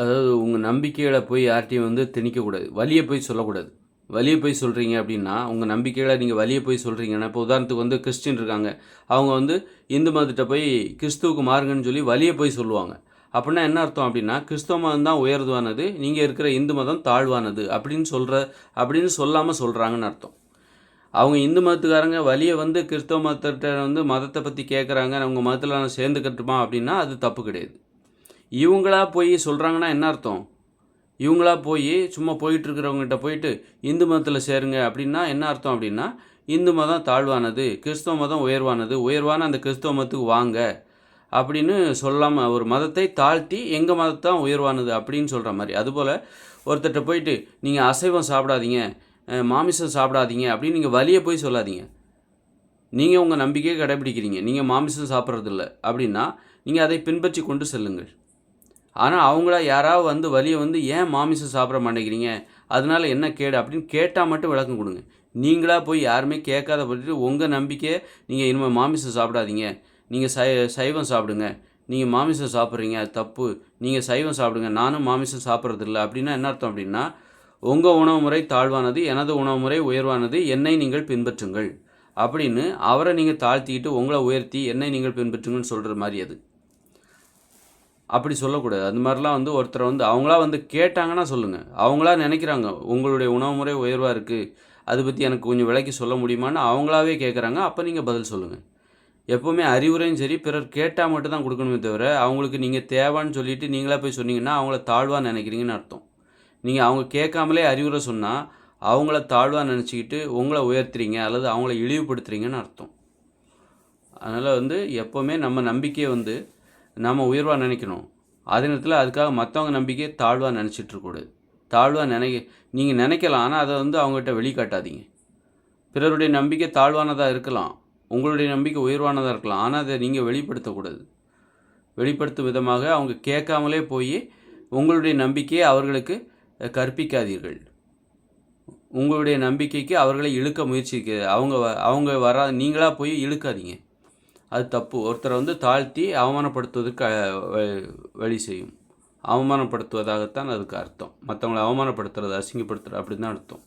அதாவது உங்கள் நம்பிக்கைகளை போய் யார்கிட்டையும் வந்து திணிக்கக்கூடாது. வழியை போய் சொல்லக்கூடாது. வழியை போய் சொல்கிறீங்க அப்படின்னா உங்கள் நம்பிக்கைகளை நீங்கள் வழியை போய் சொல்கிறீங்கன்னா இப்போ உதாரணத்துக்கு வந்து கிறிஸ்டின் இருக்காங்க. அவங்க வந்து இந்து மதத்திட்ட போய் கிறிஸ்துவுக்கு மாறுங்கன்னு சொல்லி வழியை போய் சொல்லுவாங்க. அப்படின்னா என்ன அர்த்தம் அப்படின்னா கிறிஸ்தவ மதம் தான் உயர்வானது நீங்கள் இருக்கிற இந்து மதம் தாழ்வானது அப்படின்னு சொல்கிற அப்படின்னு சொல்லாமல் சொல்கிறாங்கன்னு அர்த்தம். அவங்க இந்து மதத்துக்காரங்க வழியை வந்து கிறிஸ்தவ மதத்திட்ட வந்து மதத்தை பற்றி கேட்குறாங்க அவங்க மதத்தில் நான் சேர்ந்துக்கட்டுமா அப்படின்னா அது தப்பு கிடையாது. இவங்களா போய் சொல்கிறாங்கன்னா என்ன அர்த்தம்? இவங்களா போய் சும்மா போயிட்டுருக்கிறவங்ககிட்ட போயிட்டு இந்து மதத்தில் சேருங்க அப்படின்னா என்ன அர்த்தம் அப்படின்னா இந்து மதம் தாழ்வானது கிறிஸ்தவ மதம் உயர்வானது உயர்வான அந்த கிறிஸ்தவ மதத்துக்கு வாங்க அப்படின்னு சொல்லாமல் ஒரு மதத்தை தாழ்த்தி எங்கள் மதத்தை தான் உயர்வானது அப்படின்னு சொல்கிற மாதிரி. அதுபோல் ஒருத்தர்கிட்ட போயிட்டு நீங்கள் அசைவம் சாப்பிடாதீங்க மாமிசம் சாப்பிடாதீங்க அப்படின்னு நீங்கள் வலியை போய் சொல்லாதீங்க. நீங்கள் உங்கள் நம்பிக்கையை கடைபிடிக்கிறீங்க. நீங்கள் மாமிசம் சாப்பிட்றதில்ல அப்படின்னா நீங்கள் அதை பின்பற்றி கொண்டு செல்லுங்கள். ஆனால் அவங்கள யாராவது வந்து வலியை வந்து ஏன் மாமிசம் சாப்பிட மாட்டேங்கிறீங்க? அதனால என்ன கேடு? அப்படின்னு கேட்டால் மட்டும் விளக்கம் கொடுங்க. நீங்களாக போய் யாருமே கேட்காத பட்டு உங்கள் நம்பிக்கையை நீங்கள் இனிமேல் மாமிசம் சாப்பிடாதீங்க. நீங்கள் சை சைவம் சாப்பிடுங்க. நீங்கள் மாமிசம் சாப்பிட்றீங்க அது தப்பு. நீங்கள் சைவம் சாப்பிடுங்க நானும் மாமிசம் சாப்பிட்றதில்ல. அப்படின்னா என்ன அர்த்தம் அப்படின்னா உங்கள் உணவு முறை தாழ்வானது எனது உணவு முறை உயர்வானது என்னை நீங்கள் பின்பற்றுங்கள். அப்படின்னு அவரை நீங்கள் தாழ்த்திக்கிட்டு உங்களை உயர்த்தி என்னை நீங்கள் பின்பற்றுங்கன்னு சொல்கிற மாதிரி அது. அப்படி சொல்லக்கூடாது. அந்த மாதிரிலாம் வந்து ஒருத்தரை வந்து அவங்களா வந்து கேட்டாங்கன்னா சொல்லுங்கள் அவங்களா நினைக்கிறாங்க உங்களுடைய உணவு முறை உயர்வாக இருக்குது அதை பற்றி எனக்கு கொஞ்சம் விலைக்கு சொல்ல முடியுமான்னு அவங்களாவே கேட்குறாங்க அப்போ நீங்கள் பதில் சொல்லுங்கள் எப்போவுமே அறிவுரையும் சரி பிறர் கேட்டால் மட்டும் தான் கொடுக்கணுமே தவிர அவங்களுக்கு நீங்கள் தேவைன்னு சொல்லிட்டு நீங்களா போய் சொன்னீங்கன்னா அவங்கள தாழ்வாக நினைக்கிறீங்கன்னு அர்த்தம். நீங்கள் அவங்க கேட்காமலே அறிவுரை சொன்னால் அவங்கள தாழ்வாக நினச்சிக்கிட்டு உங்களை உயர்த்துறீங்க அல்லது அவங்கள இழிவுபடுத்துறீங்கன்னு அர்த்தம். அதனால் வந்து எப்போவுமே நம்ம நம்பிக்கையை வந்து நம்ம உயர்வாக நினைக்கணும். அதே நேரத்தில் அதுக்காக மற்றவங்க நம்பிக்கையை தாழ்வாக நினச்சிட்டு இருக்கக்கூடாது தாழ்வாக நினைக்க நீங்கள் நினைக்கலாம் ஆனால் அதை வந்து அவங்ககிட்ட வெளிக்காட்டாதீங்க. பிறருடைய நம்பிக்கை தாழ்வானதாக இருக்கலாம். உங்களுடைய நம்பிக்கை உயர்வானதாக இருக்கலாம். ஆனால் அதை நீங்கள் வெளிப்படுத்தக்கூடாது. வெளிப்படுத்தும் விதமாக அவங்க கேட்காமலே போய் உங்களுடைய நம்பிக்கையை அவர்களுக்கு கற்பிக்காதீர்கள். உங்களுடைய நம்பிக்கைக்கு அவர்களை இழுக்க முயற்சிக்க அவங்க வ- அவங்க வரா நீங்களாக போய் இழுக்காதீங்க. அது தப்பு. ஒருத்தரை வந்து தாழ்த்தி அவமானப்படுத்துவதற்கு வழி செய்யும். அவமானப்படுத்துவதாகத்தான் அதுக்கு அர்த்தம். மற்றவங்களை அவமானப்படுத்துறது அசிங்கப்படுத்துறது அப்படி தான் அர்த்தம்.